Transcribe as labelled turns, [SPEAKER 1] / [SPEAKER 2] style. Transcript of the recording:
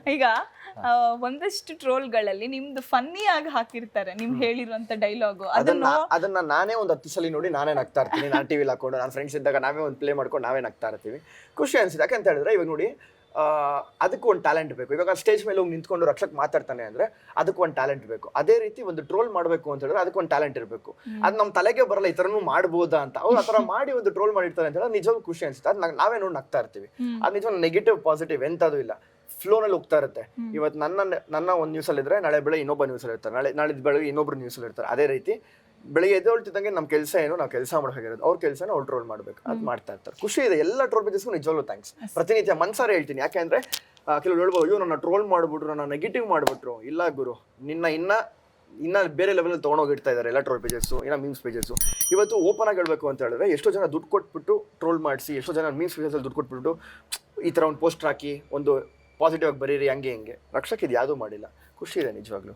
[SPEAKER 1] ಈಗ ಒಂದಷ್ಟು ಟ್ರೋಲ್ಗಳಲ್ಲಿ ನಿಮ್ದು ಫನ್ನಿ ಆಗಿ ಹಾಕಿರ್ತಾರೆ ನಿಮ್ ಹೇಳಿರುವಂತ ಡೈಲಾಗು
[SPEAKER 2] ಅದನ್ನ
[SPEAKER 1] ಅದನ್ನ
[SPEAKER 2] ನಾನೇ ಒಂದು ಹತ್ತು ಸಲ ನೋಡಿ ನಾನೇ ನಗ್ತಾ ಇರ್ತೀನಿ. ನಾನು ಟಿವಿ ಹಾಕೊಂಡು ನನ್ನ ಫ್ರೆಂಡ್ಸ್ ಇದ್ದಾಗ ನಾವೇ ಒಂದು ಪ್ಲೇ ಮಾಡ್ಕೊಂಡು ನಾವೇ ನಗ್ತಾ ಇರ್ತೀವಿ. ಖುಷಿ ಅನ್ಸಿದೆ ಯಾಕಂತ ಹೇಳಿದ್ರೆ ಇವಾಗ ನೋಡಿ ಅದಕ್ಕೂ ಒಂದು ಟ್ಯಾಲೆಂಟ್ ಬೇಕು. ಇವಾಗ ಸ್ಟೇಜ್ ಮೇಲೆ ಹೋಗಿ ನಿಂತ್ಕೊಂಡು ರಕ್ಷಕ್ ಮಾತಾಡ್ತಾನೆ ಅಂದ್ರೆ ಅದಕ್ಕೂ ಒಂದು ಟ್ಯಾಲೆಂಟ್ ಬೇಕು. ಅದೇ ರೀತಿ ಒಂದು ಟ್ರೋಲ್ ಮಾಡಬೇಕು ಅಂತ ಹೇಳಿದ್ರೆ ಅದಕ್ಕೆ ಒಂದು ಟ್ಯಾಲೆಂಟ್ ಇರಬೇಕು. ಅದು ನಮ್ಮ ತಲೆಗೆ ಬರಲ್ಲ ಈ ಥರನೂ ಮಾಡ್ಬೋದಾ ಅಂತ. ಅವ್ರು ಆ ಥರ ಮಾಡಿ ಒಂದು ಟ್ರೋಲ್ ಮಾಡಿರ್ತಾರೆ ಅಂತ ಹೇಳಿದ್ರೆ ನಿಜವಾಗ್ಲೂ ಖುಷಿ ಅನ್ಸುತ್ತೆ. ಅದು ನಾವೇ ನೋಡಿ ನಗ್ತಾ ಇರ್ತೀವಿ. ಅದು ನಿಜವಾಗ್ ನೆಗೆಟಿವ್ ಪಾಸಿಟಿವ್ ಎಂಥದ್ದು ಇಲ್ಲ. ಫ್ಲೋನಲ್ಲಿ ಹೋಗ್ತಾ ಇರುತ್ತೆ. ಇವತ್ತು ನನ್ನ ನನ್ನ ಒಂದು ನ್ಯೂಸಲ್ಲಿ ಇದ್ರೆ ನಾಳೆ ಬೆಳಗ್ಗೆ ಇನ್ನೊಬ್ಬ ನ್ಯೂಸಲ್ಲಿ ಇರ್ತಾರೆ. ನಾಳೆ ನಾಳೆ ಬೆಳಗ್ಗೆ ಇನ್ನೊಬ್ರು ನ್ಯೂಸಲ್ಲಿ ಇರ್ತಾರೆ. ಅದೇ ರೀತಿ ಬೆಳಿಗ್ಗೆ ಎದ್ದೇಳ್ತಿದ್ದಂಗೆ ನಮ್ಮ ಕೆಲಸ ಏನು ನಾವು ಕೆಲಸ ಮಾಡಬೇಕಾಗಿರೋದು ಅವ್ರ ಕೆಲಸನ ಅವ್ರು ಟ್ರೋಲ್ ಮಾಡಬೇಕು. ಅದು ಮಾಡ್ತಾ ಇರ್ತಾರೆ. ಖುಷಿ ಇದೆ. ಎಲ್ಲ ಟ್ರೋಲ್ ಬಿಸ್ಗೂ ನಿಜವಾಗ್ಲೂ ಥ್ಯಾಂಕ್ಸ್ ಪ್ರತಿನಿತ್ಯ ಮನ್ಸಾರೆ ಹೇಳ್ತೀನಿ. ಯಾಕೆಂದ್ರೆ ಕೆಲವ್ರು ಹೇಳ್ಬೋದು ಅಯ್ಯೋ ನನ್ನ ಟ್ರೋಲ್ ಮಾಡ್ಬಿಟ್ರು ನನ್ನ ನೆಗೆಟಿವ್ ಮಾಡ್ಬಿಟ್ರು. ಇಲ್ಲ ಗುರು. ನಿನ್ನ ಇನ್ನ ಇನ್ನ ಬೇರೆ ಲೆವೆಲ್ ತೊಗೊಂಡೋಗಿಡ್ತಾ ಇದ್ದಾರೆ ಎಲ್ಲ ಟ್ರೋಲ್ ಪೇಜಸ್ಸು ಇನ್ನ ಮೀಮ್ಸ್ ಪೇಜಸ್ಸು ಇವತ್ತು ಓಪನ್ ಆಗಿ ಹೇಳ್ಬೇಕು ಅಂತ ಹೇಳಿದ್ರೆ ಎಷ್ಟೋ ಜನ ದುಡ್ಡು ಕೊಟ್ಬಿಟ್ಟು ಟ್ರೋಲ್ ಮಾಡಿಸಿ ಎಷ್ಟೋ ಜನ ಮೀಮ್ಸ್ ಪೇಜಸಲ್ಲಿ ದುಡ್ಡು ಕೊಟ್ಬಿಟ್ಟು ಈ ಥರ ಒಂದು ಪೋಸ್ಟರ್ ಹಾಕಿ ಒಂದು ಪಾಸಿಟಿವ್ ಆಗಿ ಬರೀರಿ ಹಂಗೆ ಹಿಂಗೆ. ರಕ್ಷಕ್ ಇದು ಯಾವುದೂ ಮಾಡಿಲ್ಲ. ಖುಷಿ ಇದೆ ನಿಜವಾಗ್ಲೂ.